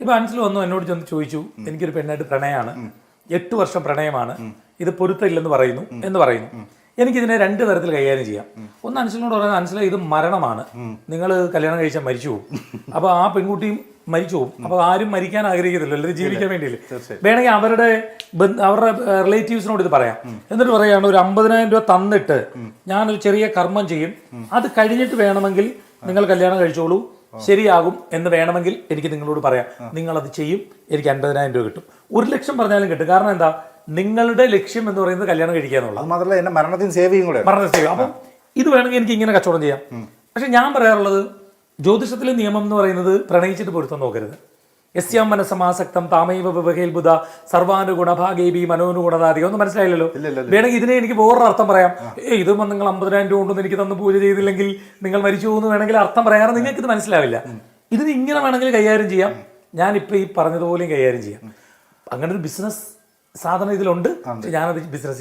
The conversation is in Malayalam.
ഇപ്പൊ അൻസിൽ വന്നു എന്നോട് ചെന്ന് ചോദിച്ചു എനിക്കൊരു പെണ്ണായിട്ട് പ്രണയമാണ് എട്ട് വർഷം പ്രണയമാണ്. ഇത് പൊരുത്തമില്ലെന്ന് പറയുന്നു. എന്ന് പറയുന്നു. എനിക്കിതിനെ രണ്ട് തരത്തിൽ കൈകാര്യം ചെയ്യാം. ഒന്ന് അൻസിലിനോട് പറയുന്നത് അൻസില ഇത് മരണമാണ്. നിങ്ങൾ കല്യാണം കഴിച്ചാൽ മരിച്ചു പോകും അപ്പൊ ആ പെൺകുട്ടിയും മരിച്ചു പോകും അപ്പൊ ആരും മരിക്കാൻ ആഗ്രഹിക്കത്തില്ല അല്ലെങ്കിൽ ജീവിക്കാൻ വേണ്ടിയില്ല? വേണമെങ്കിൽ അവരുടെ അവരുടെ റിലേറ്റീവ്സിനോട് ഇത് പറയാം. എന്നിട്ട് പറയാണ് ഒരു അമ്പതിനായിരം രൂപ തന്നിട്ട് ഞാനൊരു ചെറിയ കർമ്മം ചെയ്യും. അത് കഴിഞ്ഞിട്ട് വേണമെങ്കിൽ നിങ്ങൾ കല്യാണം കഴിച്ചോളൂ. ശരിയാകും എന്ന് വേണമെങ്കിൽ എനിക്ക് നിങ്ങളോട് പറയാം. നിങ്ങൾ അത് ചെയ്യും എനിക്ക് അൻപതിനായിരം രൂപ കിട്ടും. ഒരു ലക്ഷം പറഞ്ഞാലും കിട്ടും. കാരണം എന്താ? നിങ്ങളുടെ ലക്ഷ്യം എന്ന് പറയുന്നത് കല്യാണം കഴിക്കുക എന്നുള്ളത് അത് മാത്രമല്ല എന്നെ മരണത്തിന് സേവ് ചെയ്യും കൂടെ. മരണത്തിന് സേവ അപ്പം ഇത് വേണമെങ്കിൽ എനിക്ക് ഇങ്ങനെ കച്ചവടം ചെയ്യാം. പക്ഷെ ഞാൻ പറയാറുള്ളത് ജ്യോതിഷത്തിലെ നിയമം എന്ന് പറയുന്നത് പ്രണയിച്ചിട്ട് പൊരുത്തം നോക്കരുത്. യസ്യാം മനസ്സമാസക്തം താമൈവ വിവഹേൽ ബുധ സർവാനുഗുണഭാഗേബി മനോനുഗുണതാധികം ഒന്നും മനസ്സിലായില്ലല്ലോ? വേണമെങ്കിൽ ഇതിനെ എനിക്ക് വേറൊരു അർത്ഥം പറയാം. ഏ ഇത് നിങ്ങൾ അമ്പതിനായിരം രൂപ കൊണ്ടൊന്നും എനിക്ക് തന്ന് പൂജ ചെയ്തില്ലെങ്കിൽ നിങ്ങൾ മരിച്ചു പോകുന്നു വേണമെങ്കിൽ അർത്ഥം പറയാറ് നിങ്ങൾക്ക് ഇത് മനസ്സിലാവില്ല ഇതിന് ഇങ്ങനെ വേണമെങ്കിൽ കൈകാര്യം ചെയ്യാം. ഞാൻ ഇപ്പൊ ഈ പറഞ്ഞതുപോലെയും കൈകാര്യം ചെയ്യാം. അങ്ങനെ ഒരു ബിസിനസ് സാധനം ഇതിലുണ്ട്. ഞാനത് ബിസിനസ്